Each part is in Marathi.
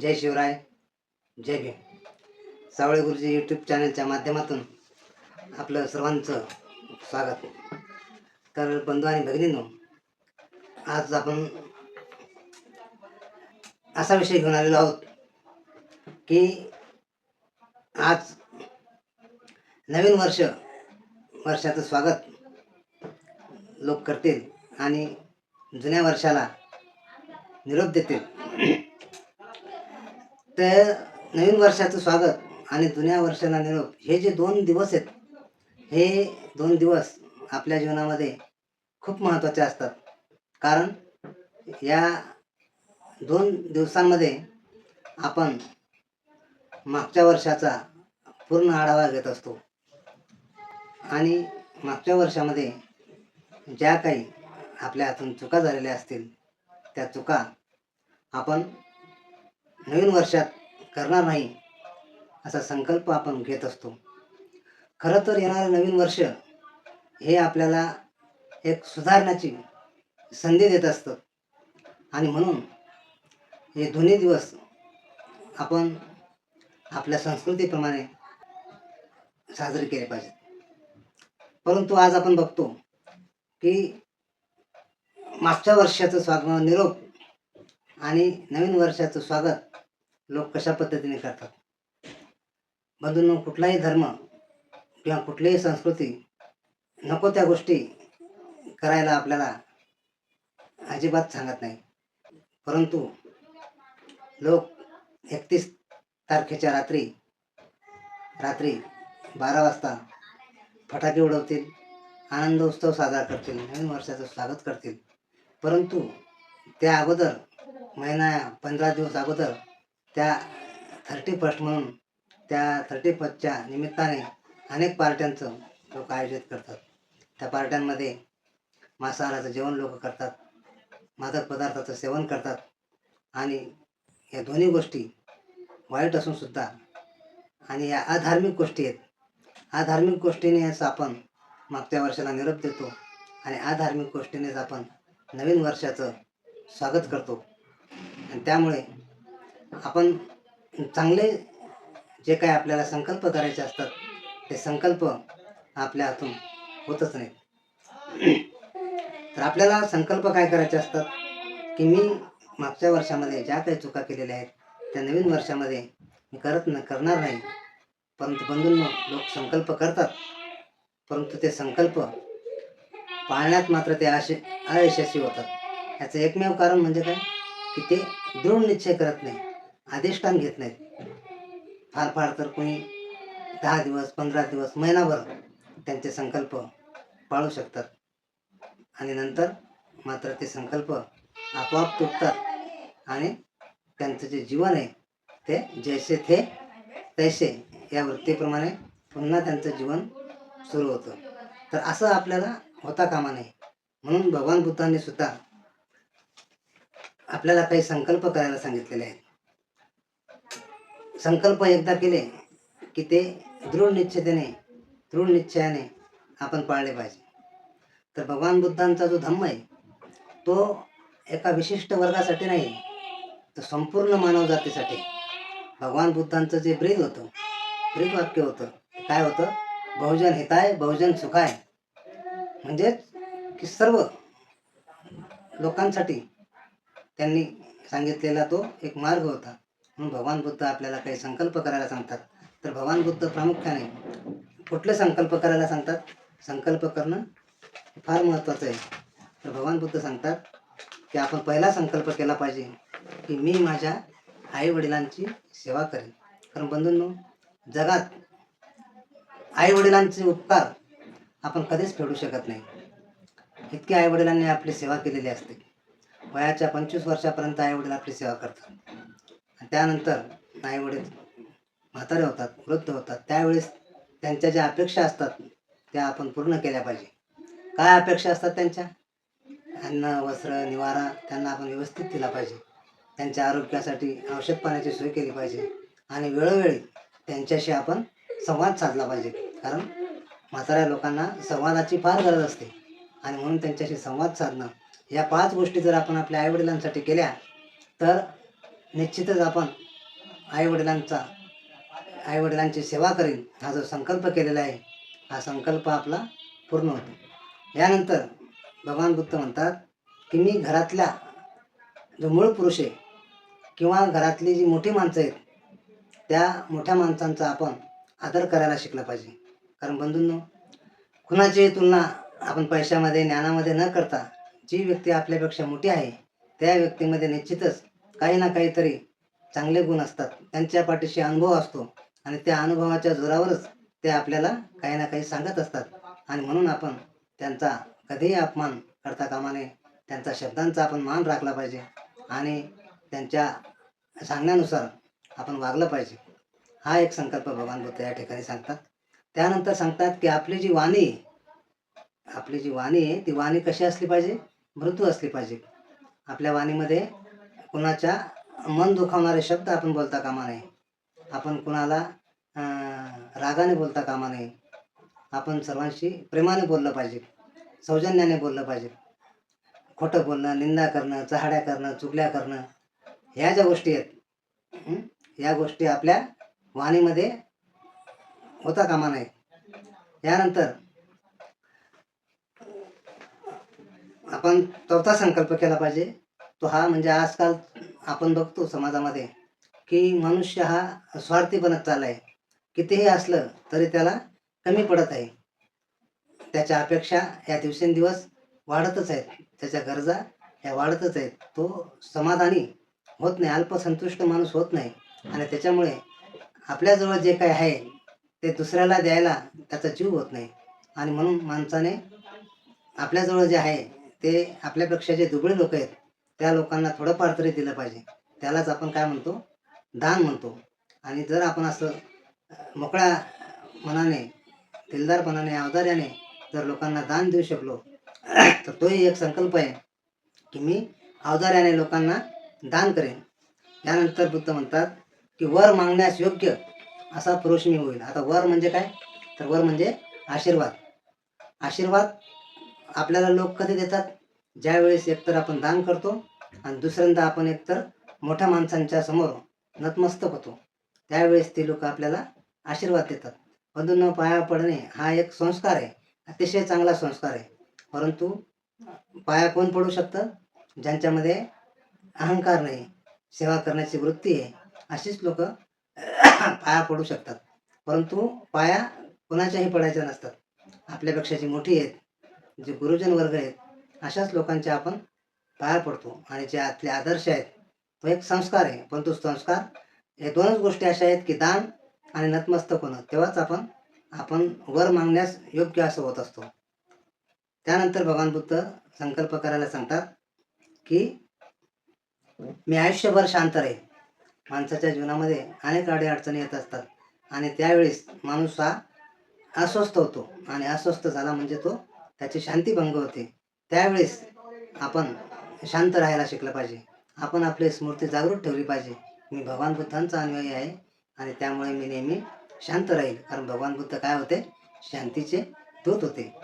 जय शिवराय जय भीम. सावळे गुरुजी यूट्यूब चॅनलच्या माध्यमातून आपलं सर्वांचं स्वागत. तर बंधू आणि भगिनींनो आज आपण असा विषय घेऊन आलेलो आहोत की आज नवीन वर्ष वर्षाचं स्वागत लोक करतील आणि जुन्या वर्षाला निरोप देतील. तर नवीन वर्षाचं स्वागत आणि जुन्या वर्षाला निरोप. हे जे दोन दिवस आहेत हे दोन दिवस आपल्या जीवनामध्ये खूप महत्त्वाचे असतात. कारण या दोन दिवसांमध्ये आपण मागच्या वर्षाचा पूर्ण आढावा घेत असतो. आणि मागच्या वर्षामध्ये ज्या काही आपल्या हातून चुका झालेल्या असतील त्या चुका आपण नवीन वर्षात करणार नाही असा संकल्प आपण घेत असतो. खरं तर येणारं नवीन वर्ष हे आपल्याला एक सुधारण्याची संधी देत असतं. आणि म्हणून हे दोन्ही दिवस आपण आपल्या संस्कृतीप्रमाणे साजरे केले पाहिजेत. परंतु आज आपण बघतो की मागच्या वर्षाचं स्वागत निरोप आणि नवीन वर्षाचं स्वागत लोक कशा पद्धतीने करतात? बंधूंनो कुठलाही धर्म किंवा कुठलीही संस्कृती नको त्या गोष्टी करायला आपल्याला अजिबात सांगत नाही. परंतु लोक एकतीस तारखेच्या रात्री रात्री बारा वाजता फटाके उडवतील आनंद उत्सव साजरा करतील नवीन वर्षाचं स्वागत करतील. परंतु त्या अगोदर महिना पंधरा दिवस अगोदर त्या थर्टी फर्स्ट म्हणून त्या थर्टी फर्स्टच्या निमित्ताने अनेक पार्ट्यांचं लोक आयोजित करतात. त्या पार्ट्यांमध्ये मांसाहाराचं जेवण लोक करतात मादक पदार्थाचं सेवन करतात आणि या दोन्ही गोष्टी वाईट असून सुद्धा आणि या अधार्मिक गोष्टी आहेत. अधार्मिक गोष्टीनेच आपण मागच्या वर्षाला निरोप देतो आणि अधार्मिक गोष्टीनेच आपण नवीन वर्षाचं स्वागत करतो. आणि त्यामुळे आपण चांगले जे काय आपल्याला संकल्प करायचे असतात ते संकल्प आपल्या हातून होतच नाहीत. तर आपल्याला संकल्प काय करायचे असतात की मी मागच्या वर्षामध्ये ज्या काही चुका केलेल्या आहेत त्या नवीन वर्षामध्ये मी करत न करणार नाही. परंतु बंधूंनो लोक संकल्प करतात परंतु ते संकल्प पाळण्यात मात्र ते असे अयशस्वी होतात. याचं एकमेव कारण म्हणजे काय की ते दृढ निश्चय करत नाही. अधिष्ठान घेत नाहीत. फार फार तर कोणी दहा दिवस पंधरा दिवस महिनाभर त्यांचे संकल्प पाळू शकतात. आणि नंतर मात्र ते संकल्प आपोआप तुटतात. आणि त्यांचं जे जीवन आहे ते जैसे थे तैसे या वृत्तीप्रमाणे पुन्हा त्यांचं जीवन सुरू होतं. तर असं आपल्याला होता कामा नये. म्हणून भगवान बुद्धांनी सुद्धा आपल्याला काही संकल्प करायला सांगितलेले आहेत. संकल्प एकदा केले की ते दृढ निश्चितेने दृढ निश्चयाने आपण पाळले पाहिजे. तर भगवान बुद्धांचा जो धम्म आहे तो एका विशिष्ट वर्गासाठी नाही तर संपूर्ण मानवजातीसाठी भगवान बुद्धांचं जे ब्रीद होतं ब्रीद वाक्य होतं काय होतं? बहुजन हिताय बहुजन सुखाय. म्हणजेच की सर्व लोकांसाठी त्यांनी सांगितलेला तो एक मार्ग होता. म्हणून भगवान बुद्ध आपल्याला काही संकल्प करायला सांगतात. तर भगवान बुद्ध प्रामुख्याने कुठले संकल्प करायला सांगतात? संकल्प करणं फार महत्त्वाचं आहे. तर भगवान बुद्ध सांगतात की आपण पहिला संकल्प केला पाहिजे की मी माझ्या आईवडिलांची सेवा करेन. कारण बंधूंनो जगात आईवडिलांचे उपकार आपण कधीच फेडू शकत नाही. इतकी आईवडिलांनी आपली सेवा केलेली असते. वयाच्या पंचवीस वर्षापर्यंत आईवडील आपली सेवा करतात. त्यानंतर आईवडील म्हातारे होतात वृद्ध होतात. त्यावेळेस त्यांच्या ज्या अपेक्षा असतात त्या आपण पूर्ण केल्या पाहिजे. काय अपेक्षा असतात त्यांच्या? अन्न वस्त्र निवारा त्यांना आपण व्यवस्थित दिला पाहिजे. त्यांच्या आरोग्यासाठी औषध पाण्याची सोय केली पाहिजे. आणि वेळोवेळी त्यांच्याशी आपण संवाद साधला पाहिजे. कारण म्हाताऱ्या लोकांना संवादाची फार गरज असते. आणि म्हणून त्यांच्याशी संवाद साधणं या पाच गोष्टी जर आपण आपल्या आईवडिलांसाठी केल्या तर निश्चितच आपण आईवडिलांचा आईवडिलांची सेवा करीन हा जो संकल्प केलेला आहे हा संकल्प आपला पूर्ण होतो. यानंतर भगवान बुद्ध म्हणतात की मी घरातल्या जो मूळ पुरुष आहे किंवा घरातली जी मोठी माणसं आहेत त्या मोठ्या माणसांचा आपण आदर करायला शिकला पाहिजे. कारण बंधूंनो कुणाची तुलना आपण पैशामध्ये ज्ञानामध्ये न करता जी व्यक्ती आपल्यापेक्षा मोठी आहे त्या व्यक्तीमध्ये निश्चितच काही ना काहीतरी चांगले गुण असतात. त्यांच्या पाठीशी अनुभव असतो आणि त्या अनुभवाच्या जोरावरच ते आपल्याला काही ना काही सांगत असतात. आणि म्हणून आपण त्यांचा कधीही अपमान करता कामा नये त्यांचा शब्दांचा आपण मान राखला पाहिजे आणि त्यांच्या सांगण्यानुसार आपण वागलं पाहिजे. हा एक संकल्प भगवान बुद्ध या ठिकाणी सांगतात. त्यानंतर सांगतात की आपली जी वाणी आपली जी वाणी आहे ती वाणी कशी असली पाहिजे? मृदू असली पाहिजे. आपल्या वाणीमध्ये कुणाच्या मन दुखावणारे शब्द आपण बोलता कामा नये. आपण कुणाला रागाने बोलता कामा नये. आपण सर्वांशी प्रेमाने बोललं पाहिजे. सौजन्याने बोललं पाहिजे. खोटं बोलणं निंदा करणं चहाड्या करणं चुगल्या करणं ह्या ज्या गोष्टी आहेत या गोष्टी आपल्या वाणीमध्ये होता कामा नये. यानंतर आपण चौथा संकल्प केला पाहिजे. तो हा म्हणजे आजकाल आपण बघतो समाजामध्ये की मनुष्य हा स्वार्थी बनत चालला आहे कितीही असलं तरी त्याला कमी पडत आहे. त्याच्या अपेक्षा या दिवसेंदिवस वाढतच आहेत. त्याच्या गरजा ह्या वाढतच आहेत. तो समाधानी होत नाही. अल्पसंतुष्ट माणूस होत नाही. आणि त्याच्यामुळे आपल्याजवळ जे काही आहे ते दुसऱ्याला द्यायला त्याचा जीव होत नाही. आणि म्हणून माणसाने आपल्याजवळ जे आहे ते आपल्यापेक्षा जे दुबळे लोक आहेत त्या लोकांना थोडंफार तरी दिलं पाहिजे. त्यालाच आपण काय म्हणतो? दान म्हणतो. आणि जर आपण असं मोकळ्या मनाने दिलदारपणाने अवधार्याने जर लोकांना दान देऊ शकलो तर तोही एक संकल्प आहे की मी अवधार्याने लोकांना दान करेन. यानंतर बुद्ध म्हणतात की वर मागण्यास योग्य असा पुरुष मी होईल. आता वर म्हणजे काय? तर वर म्हणजे आशीर्वाद. आशीर्वाद आपल्याला लोक कधी देतात? ज्यावेळेस एकतर आपण दान करतो आणि दुसऱ्यांदा आपण एकतर मोठ्या माणसांच्या समोर नतमस्तक होतो. त्यावेळेस ते लोक आपल्याला आशीर्वाद देतात. बंधूंना पाया पडणे हा एक संस्कार आहे. अतिशय चांगला संस्कार आहे. परंतु पाया कोण पडू शकतं? ज्यांच्यामध्ये अहंकार नाही सेवा करण्याची वृत्ती आहे अशीच लोक पाया पडू शकतात. परंतु पाया कोणाच्याही पडायच्या नसतात. आपल्यापेक्षा जी मोठी आहेत जे गुरुजन वर्ग आहेत अशाच लोकांचे आपण पार पडतो. आणि जे आतले आदर्श आहेत तो एक संस्कार आहे. परंतु संस्कार हे दोनच गोष्टी अशा आहेत की दान आणि नतमस्तक होणं. तेव्हाच आपण आपण वर मागण्यास योग्य असं होत असतो. त्यानंतर भगवान बुद्ध संकल्प करायला सांगतात की मी आयुष्यभर शांत राहील माणसाच्या जीवनामध्ये अनेक अडी अडचणी येत असतात. आणि त्यावेळेस माणूस हा अस्वस्थ होतो. आणि अस्वस्थ झाला म्हणजे तो त्याची शांती भंग होते. त्यावेळेस आपण शांत राहायला शिकलं पाहिजे. आपण आपली स्मृती जागृत ठेवली पाहिजे. मी भगवान बुद्धांचा अनुयायी आहे आणि त्यामुळे मी नेहमी शांत राहील. कारण भगवान बुद्ध काय होते? शांतीचे दूत होते.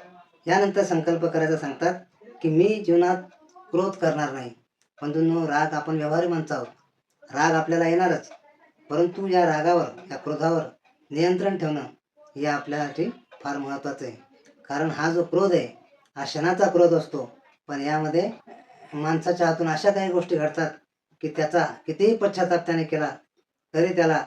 यानंतर संकल्प करायचा सांगतात की मी जीवनात क्रोध करणार नाही. बंधूंनो राग आपण व्यवहारी माणसं आहोत. राग आपल्याला येणारच. परंतु या रागावर या क्रोधावर नियंत्रण ठेवणं हे आपल्यासाठी फार महत्त्वाचं आहे. कारण हा जो क्रोध आहे हा क्षणाचा क्रोध असतो. पण यामध्ये माणसाच्या हातून अशा काही गोष्टी घडतात की त्याचा कितीही पश्चाताप त्याने केला तरी त्याला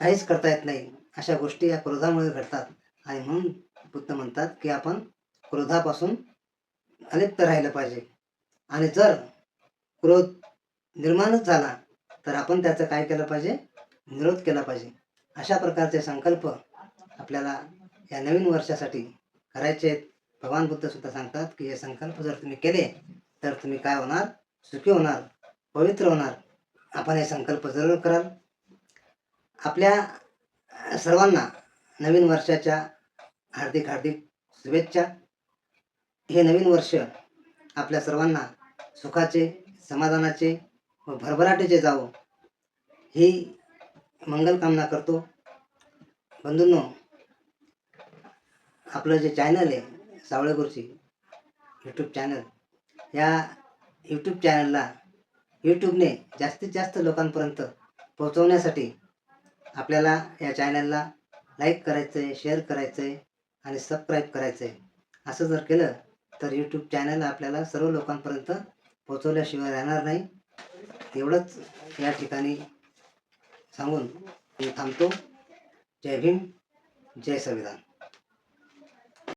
काहीच करता येत नाही. अशा गोष्टी या क्रोधामुळे घडतात. आणि म्हणून बुद्ध म्हणतात की आपण क्रोधापासून अलिप्त राहिलं पाहिजे. आणि जर क्रोध निर्माणच झाला तर आपण त्याचं काय केलं पाहिजे? निरोध केला पाहिजे. अशा प्रकारचे संकल्प आपल्याला या नवीन वर्षासाठी करायचे आहेत. भगवान बुद्ध सुद्धा सांगतात की हे संकल्प जर तुम्ही केले तर तुम्ही काय होणार? सुखी होणार पवित्र होणार. आपण हे संकल्प जरूर कराल. आपल्या सर्वांना नवीन वर्षाच्या हार्दिक हार्दिक शुभेच्छा. हे नवीन वर्ष आपल्या सर्वांना सुखाचे समाधानाचे व भरभराटीचे जावो. ही मंगलकामना करतो. बंधूंनो आपलं जे चॅनल आहे सावळेगुरुची यूट्यूब चॅनल या यूट्यूब चॅनलला यूट्यूबने जास्तीत जास्त लोकांपर्यंत पोहोचवण्यासाठी आपल्याला या चॅनलला लाईक करायचं आहे शेअर करायचं आहे आणि सबस्क्राईब करायचं आहे असं जर केलं तर यूट्यूब चॅनल आपल्याला सर्व लोकांपर्यंत पोहोचवल्याशिवाय राहणार नाही. एवढंच या ठिकाणी सांगून मी थांबतो. जय भीम जय संविधान.